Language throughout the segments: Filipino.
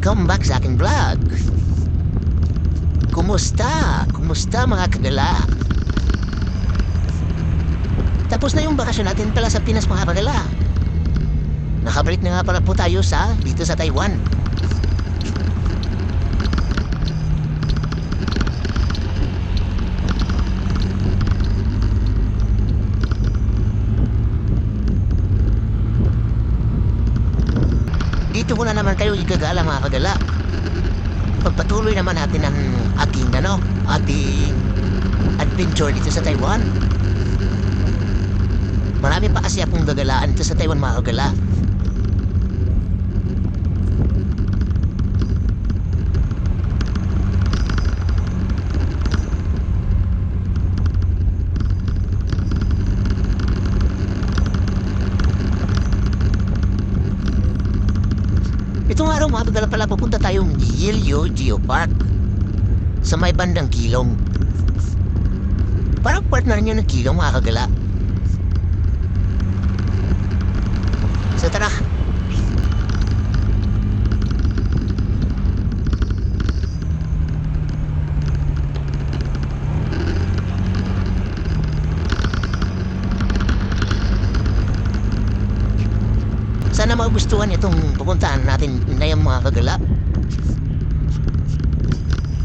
Welcome back sa aking vlog. Kumusta? Kumusta mga kadala? Tapos na yung bakasyon natin pala sa Pinas mga kadala. Nakabalik na nga pala po tayo sa dito sa Taiwan. Ko na naman kayo igagala mga kadala. Pagpatuloy naman natin ang ating ano, ating adventure dito sa Taiwan. Marami pa kasi akong gagalaan dito sa Taiwan mga kagala. Mga kagala pala pupunta tayong Yilio Geopark sa may bandang Kilong. Parang partner niyo ng Kilong mga kagala. So tara. Sana magustuhan itong pupuntahan natin na yung mga kagala.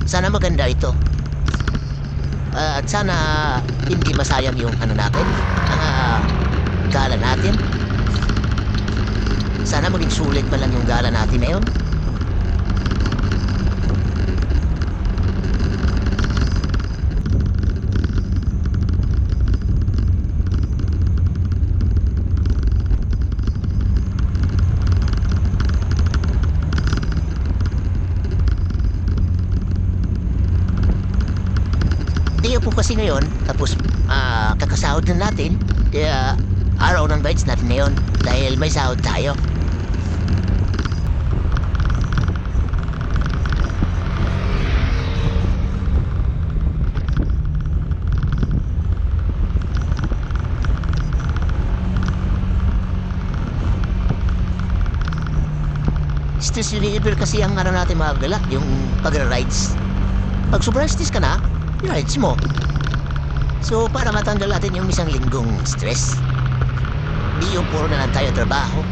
Sana maganda ito. Ah, at sana hindi masayang yung ano natin, ang ah, gala natin. Sana maging sulit pa lang yung gala natin na yun. Kasi ngayon, tapos ah, kakasahod na natin, kaya araw ng bites natin ngayon dahil may sahod tayo. Stress reliever kasi ang ano natin mga gala, yung pag-rides. Pag sobrang stress ka na, rides mo. So, para matanggal natin yung isang linggong stress, di yung puro na lang tayo trabaho.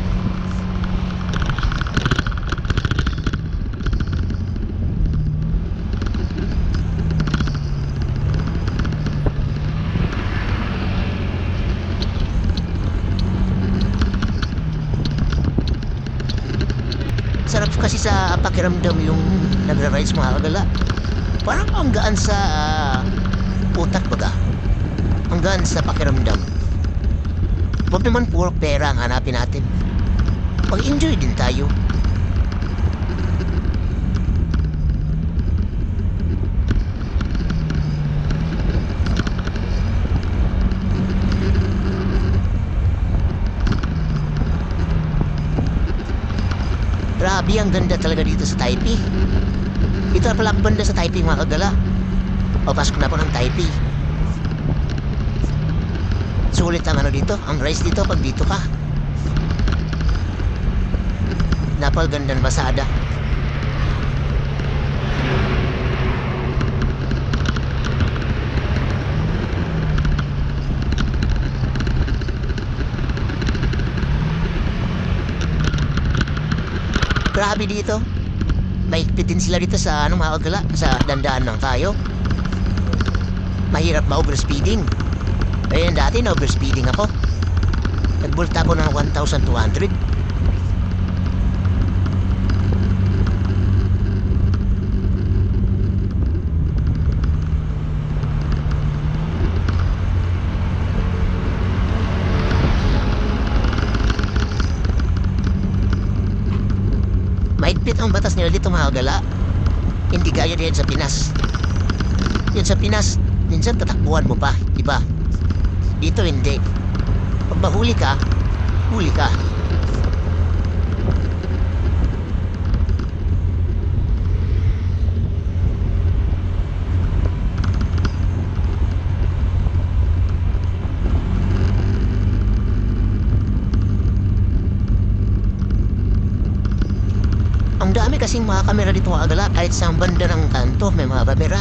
Sarap kasi sa pakiramdam yung nagra-rides mga kagala. Parang ang gaan sa baga. Gaan sa pakiramdam. Huwag naman puro pera ang hanapin natin. Pag-enjoy din tayo. Grabe, ang ganda talaga dito sa Taipei. Ito na pala ang banda sa Taipei mga kagala. O, pasok na po ng Taipei. Sulit ang ano dito, ang rice dito pag dito ka. Napaganda ng basada. Grabe dito. Mahigpit din sila dito sa ano mga sa dandaan lang tayo. Mahirap ma-overspeeding. Eh, dati na-overspeeding ako. Nagbulta ako ng 1,200. Mahigpit ang batas nila dito mga kagala. Hindi gaya diyan sa Pinas. Yan sa Pinas, minsan tatakbuhan mo pa, di ba? Dito hindi. Pag mahuli ka, huli ka. kasing mga kamera dito agala kahit sa banda ng kanto may mga kamera.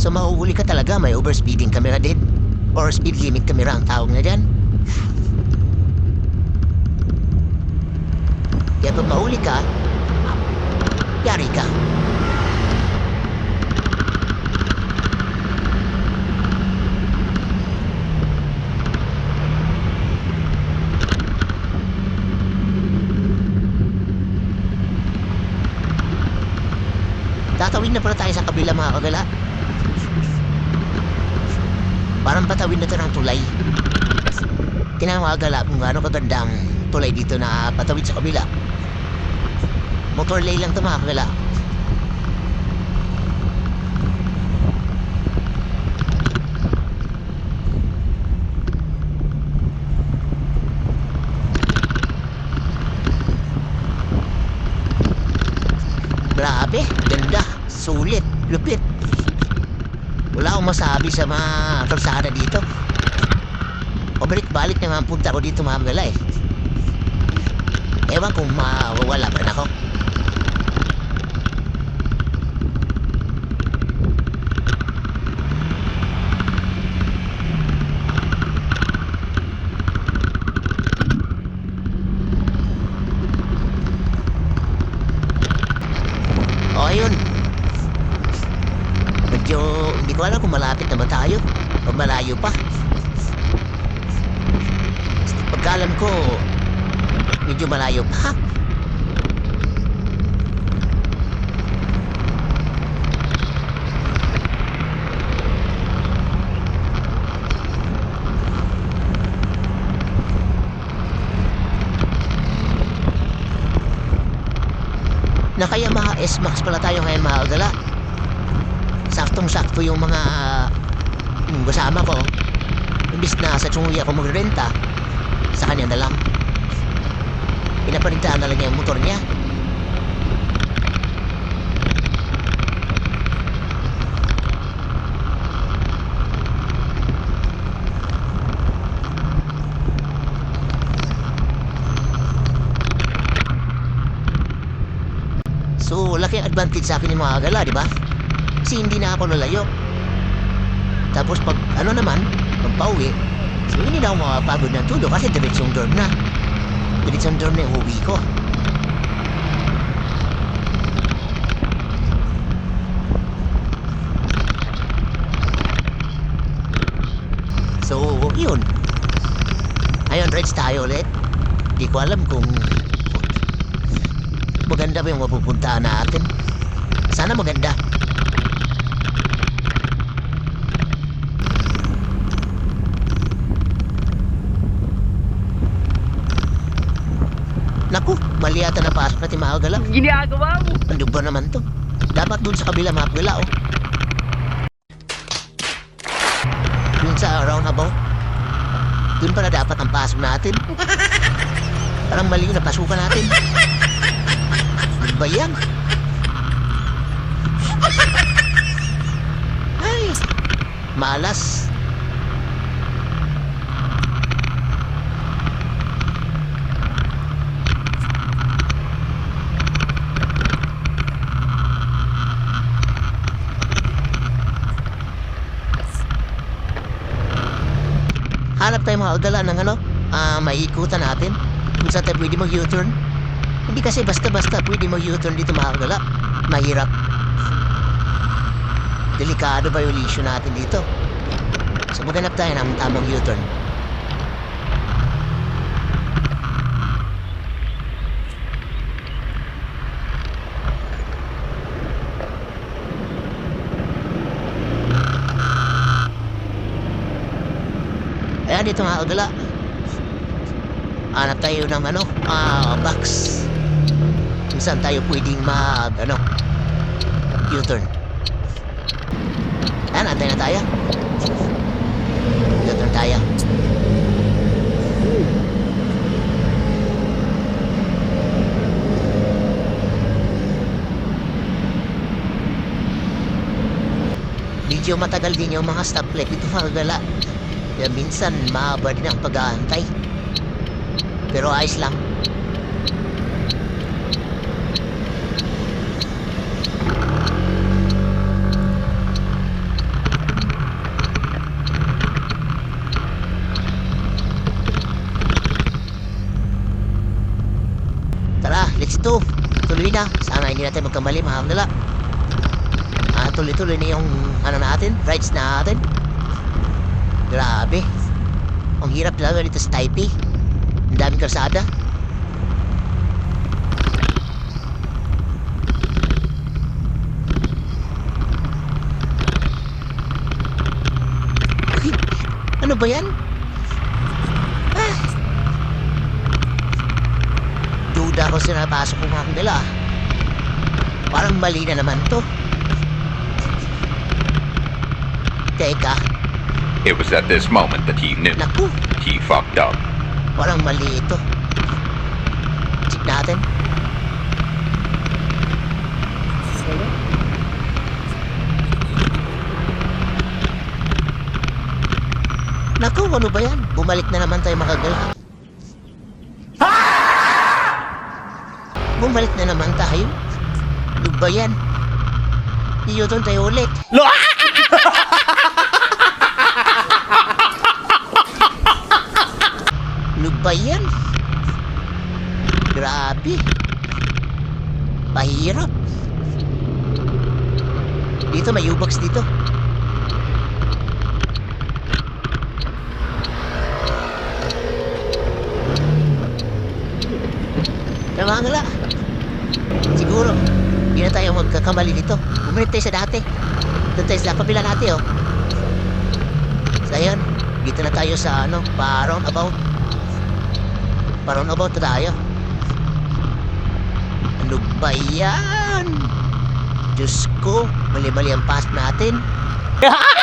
So mahuhuli ka talaga may overspeeding camera din. Or speed limit camera ang tawag na dyan. Kaya pag mahuli ka, yari ka. Tatawid na pala tayo sa kabila mga kagala. Parang patawid na ito ng tulay. Kagala kung gaano kaganda ang tulay dito na patawid sa kabila. Motor lay lang ito mga kagala. Grabe, ganda, sulit, lupit. Wala akong masabi sa mga kalsada dito. Pabalik-balik na nga ang punta ko dito mga magala eh. Ewan kung mawawala pa rin ako. O ayun. Medyo hindi ko alam kung malapit na ba tayo o malayo pa. Pagkalam ko, medyo malayo pa. Naka Yamaha S-Max pala tayo ngayon mga agala. Saktong-sakto yung mga yung kasama ko. Imbis na sa tsungi ako magrenta, sa kanya na lang. Pinaparintaan na lang niya yung motor niya. So, laki ang advantage sa akin yung mga agala, di ba? Kasi hindi na ako lalayo. Tapos pag ano naman, pag pauwi, so hindi na ako makapagod ng tulo kasi diretsong dorm na. Diretsong dorm na yung uwi ko. So, yun. Ayun, rides tayo ulit. Di ko alam kung maganda ba yung mapupuntahan natin. Sana maganda. Naku, mali yata na pasok natin mga gala. Ginagawa mo. Ano ba naman to? Dapat dun sa kabila mga gala, oh. Dun sa roundabout. Dun pala dapat ang pasok natin. Parang mali yung napasukan natin. Ano ba yan? Ay, malas. Hanap tayo mga agala ng ano, ah, maiikutan natin. Kung saan tayo pwede mag-U-turn. Hindi kasi basta-basta pwede mag-U-turn dito mga agala. Mahirap. Delikado violation natin dito. So maghanap tayo ng tamang U-turn. Ayan dito mga agala. Hanap tayo ng ano, ah, box. Kung saan tayo pwedeng mag, ano, U-turn. Ayan, antay na tayo. U-turn tayo. Medyo matagal din yung mga stoplight dito mga agala. Kaya minsan mahaba din ang pag-aantay. Pero ayos lang. Tara, let's do. Tuloy na. Sana hindi natin magkamali, mahamdala. Ah, tuloy-tuloy na yung ano natin, rides natin. Grabe. Ang hirap talaga dito sa Taipei. Ang daming kalsada. Uy, ano ba yan? Ah. Duda ko sa napasok ko mga kandila. Parang mali na naman to. Teka, It was at this moment that he knew naku, he fucked up. parang mali ito. Check natin. Naku, ano ba yan? Bumalik na naman tayo makagala. Bumalik na naman tayo. Ano ba yan? Iyuton tayo ulit. Ano ba yan? Grabe. Pahirap. Dito may U-box dito. Tama nga la. Siguro, hindi na tayo magkakamali dito. Bumalik tayo sa dati. Doon tayo sa kabila natin, oh. So, ayun. Dito na tayo sa, ano, pa-round about. Na tayo. Ano ba yan? Diyos ko, mali-mali ang pass natin.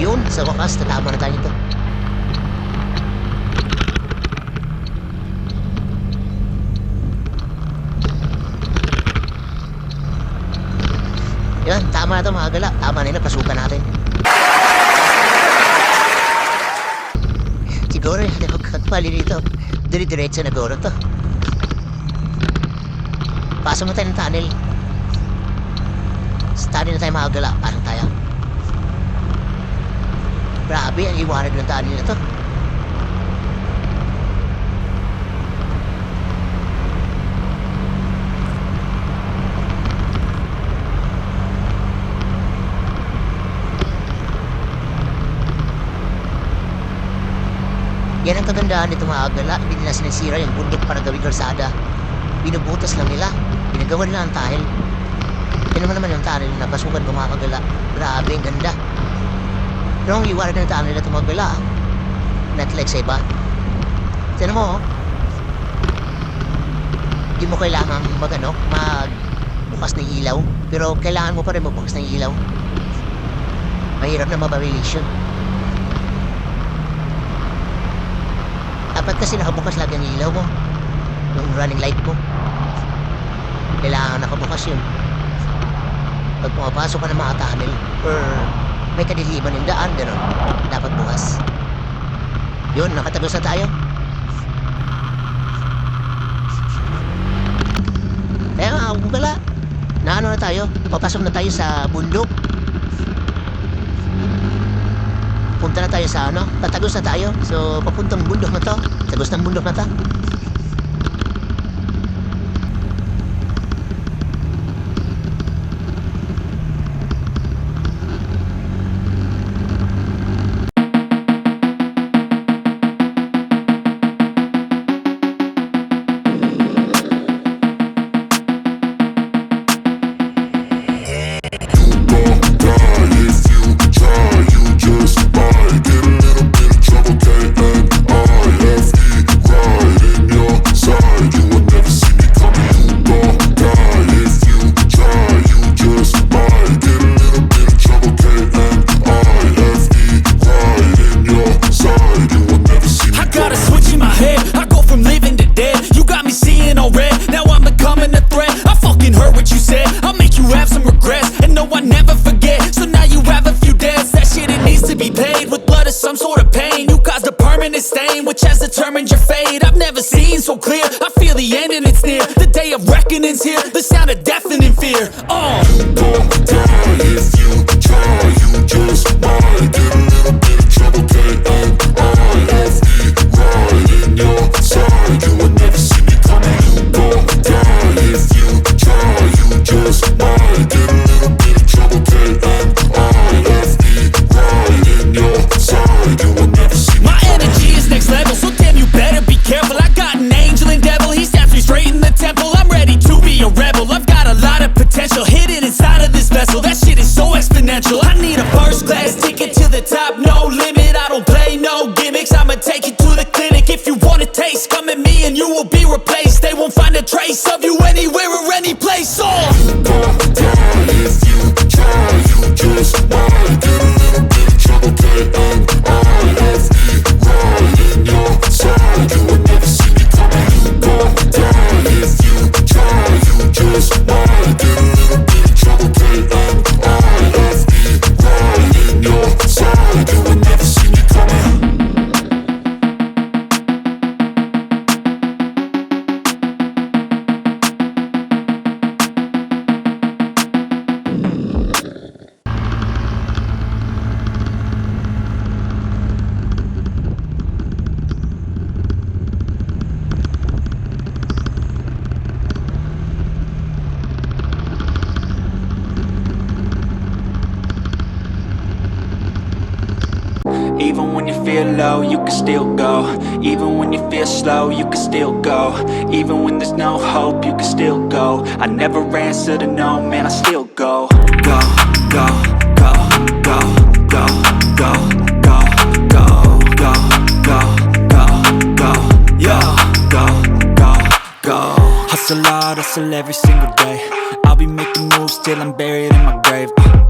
Yun, sa wakas, tatama na tayo nito. Yan, tama yun, pasukan natin. Siguro yan ako kakpali dito. Dire-diretso na goro to. Pasok mo tayo ng tunnel. Tunnel na tayo mga gala. Pasok tayo. Grabe, ang iwanag ng tunnel na to. Yan ang kagandahan nito mga agala. Hindi nila sinisira yung bundok para gawing kalsada. Binubutas lang nila. Binagawa nila ang tahil. Yan naman naman yung tahil na pasukan ko mga kagala. Grabe, ang ganda. Ang iwanan ng tahil nila ito mga agala. ah. Not like sa iba. Tiyan mo, oh. Hindi mo kailangan mag, ano, mag bukas ng ilaw. Pero kailangan mo pa rin magbukas ng ilaw. Mahirap na mababilis yun. Dapat kasi nakabukas lagi ang ilaw mo. Yung running light mo. Kailangan nakabukas yun. Pag pumapasok ka ng mga tunnel or may kadiliman yung daan, gano'n. Dapat bukas. Yun, nakatagos na tayo. Kaya nga, kung bala, na ano na tayo, papasok na tayo sa bundok. Punta na tayo sa ano, tatagos na tayo. So, papuntang bundok na to. Tagos ng bundok na to. Go. Go, go, go, go, go, go, go, go, go, go, go, go, go, go. Hustle hard, hustle every single day. I'll be making moves till I'm buried in my grave. Uh,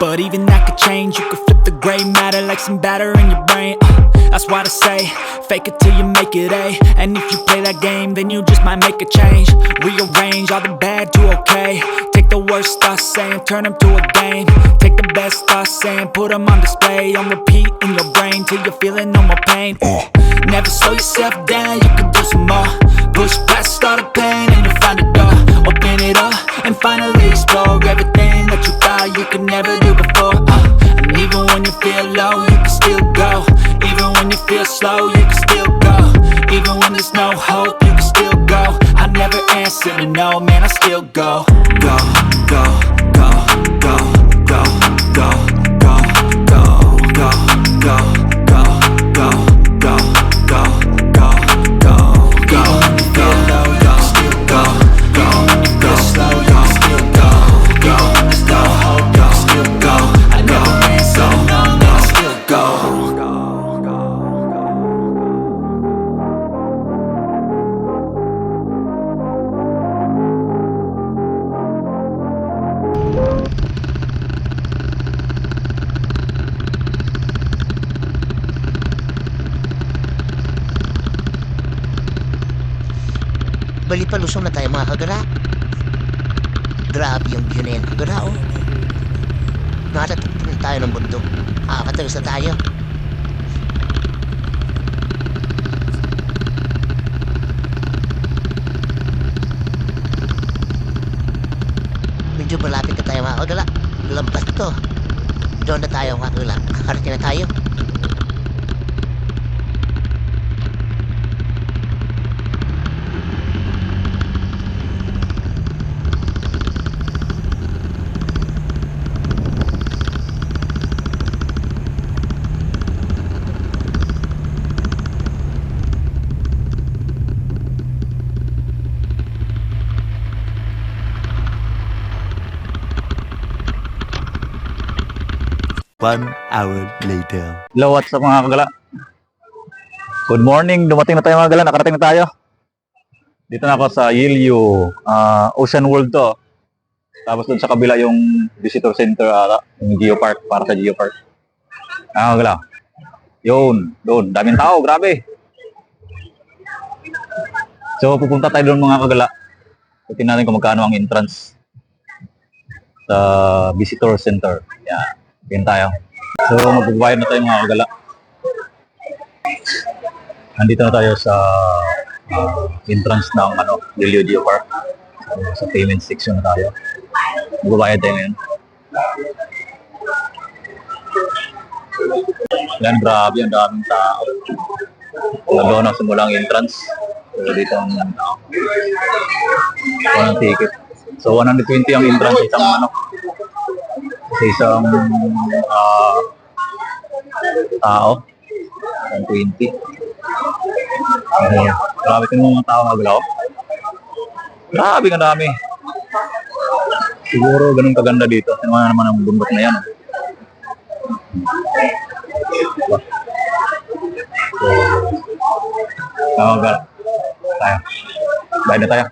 but even that could change. You could flip the gray matter like some batter in your brain. Uh, that's why I say, fake it till you make it A. And if you play that game, then you just might make a change. Rearrange all the bad to okay. Take the worst thoughts saying, turn them to a game. Take the best thoughts saying, put them on display. On repeat in your brain till you're feeling no more pain. Never slow yourself down, you can do some more. Push past all the pain and you'll find a door. Open it up and finally explore everything Bali pa lusong na tayo mga kagala. Grabe yung view na yan kagala oh. Nakatatakpan tayo ng bundok. Nakakatagas na tayo. Medyo malapit na tayo mga kagala. Lampas to. Doon na tayo mga kagala. Nakakarating na tayo. One hour later. Hello, what's up mga kagala? Good morning, dumating na tayo mga kagala, nakarating na tayo. Dito na ako sa Yilyu, ah, Ocean World to. Tapos doon sa kabila yung visitor center ata, yung Geopark, para sa Geopark. Ah, wala. Yun, doon. Daming tao, grabe. So, pupunta tayo doon mga kagala. Tingnan natin kung magkano ang entrance sa visitor center. Yan. Yan tayo. So, magbabayad na tayo mga kagala. Nandito na tayo sa ah, entrance ng ano, Lilio Geopark. So, sa payment section na tayo. Magbabayad tayo ngayon. Yan, grabe. Ang daming tao. Nagawa na simula ang entrance. So, dito ang tao. Walang ticket. So, 120 ang entrance sa isang ano. Sa isang ah, tao. 120. Ayan. Grabe ka mga tao magalaw. Grabe ka dami. Siguro ganun kaganda dito. Ano naman ang bundok na yan. Diba? So, nakagal. Tayo. Bayad na tayo.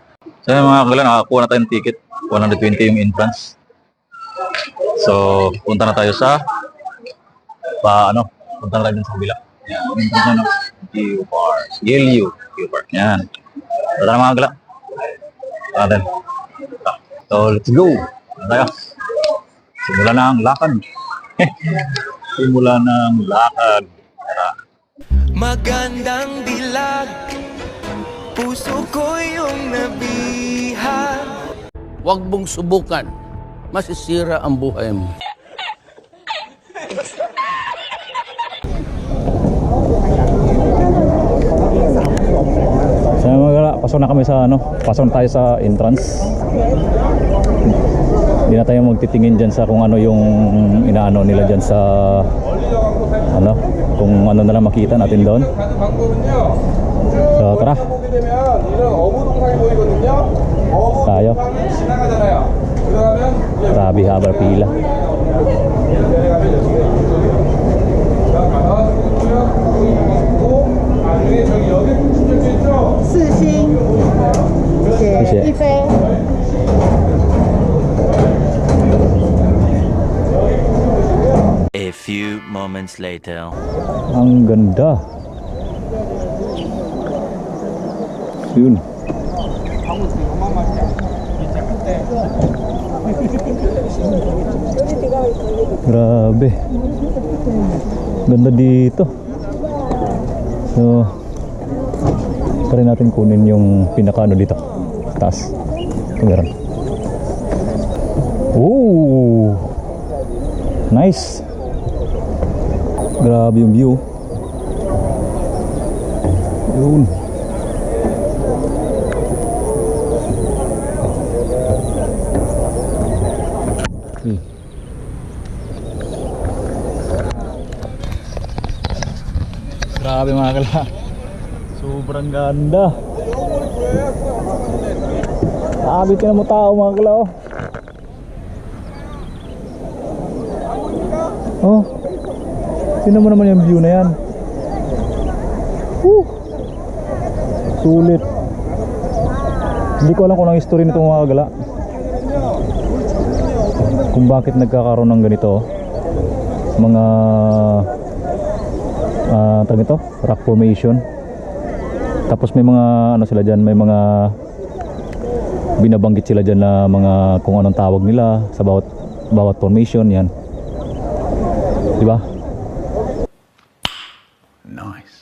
So mga kagala, nakakuha na tayong ticket. 120 yung entrance. So, punta na tayo sa pa ano, punta na tayo sa kabila. Yan, yung punta na Geo Park. Gilio, Geo Park. Yan. So, tara mga kagala. Tara natin. So, let's go. Ano tayo? Simula na ang lakad. Simula na ang lakad. Tara. Magandang dilag Puso ko yung nabihag Huwag mong subukan. Masisira ang buhay mo. Kagala, pasok na kami sa ano, pasok na tayo sa entrance. Hindi na tayo magtitingin dyan sa kung ano yung inaano nila dyan sa ano, kung ano na lang makita natin doon. So tara. Tayo. Grabe habar pila. Kasi, A few moments later. ang ganda. Yun. Grabe. Ganda dito. So, try natin kunin yung pinakaano dito. Taas. Ito meron. Ooh! Nice! Grabe yung view. Yun. Hmm. Grabe mga kala. Sobrang ganda. Sabi ka mo tao mga kala oh. Oh. Tingnan mo naman yung view na yan. Woo! Sulit. Hindi ko alam kung anong history nitong mga gala. Kung bakit nagkakaroon ng ganito. Mga ah tawag ito, rock formation. Tapos may mga ano sila diyan, may mga binabanggit sila diyan na mga kung anong tawag nila sa bawat bawat formation 'yan. 'Di ba? You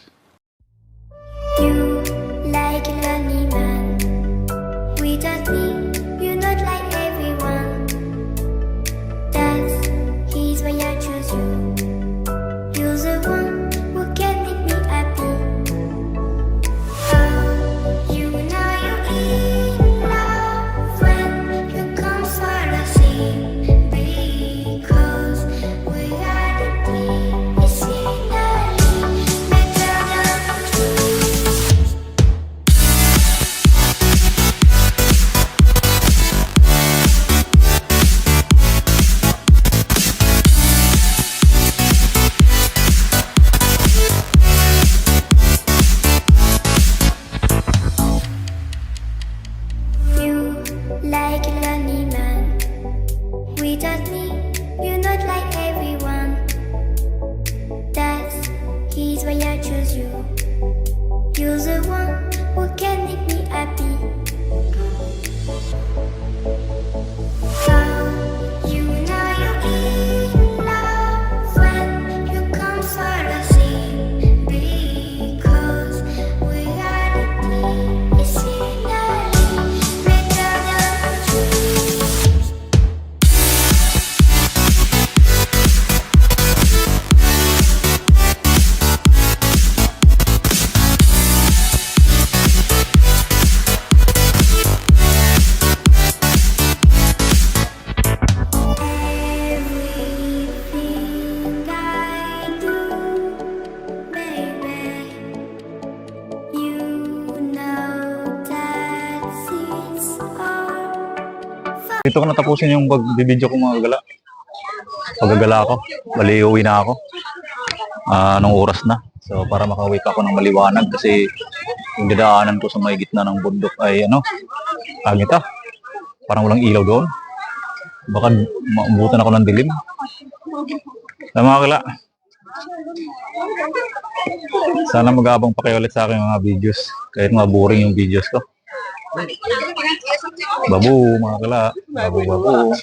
Dito ko natapusin yung pagbibideo ko mga kagala. Paggagala ako. Bali, uwi na ako. Ah, anong oras na? So, para makawake ako ng maliwanag kasi yung dadaanan ko sa may gitna ng bundok ay ano, tawag ito. Parang walang ilaw doon. Baka maumbutan ako ng dilim. So, mga kagala, sana mag-abang pa kayo ulit sa aking mga videos. Kahit mga boring yung videos ko. Babu, mga kala. Babu, babu.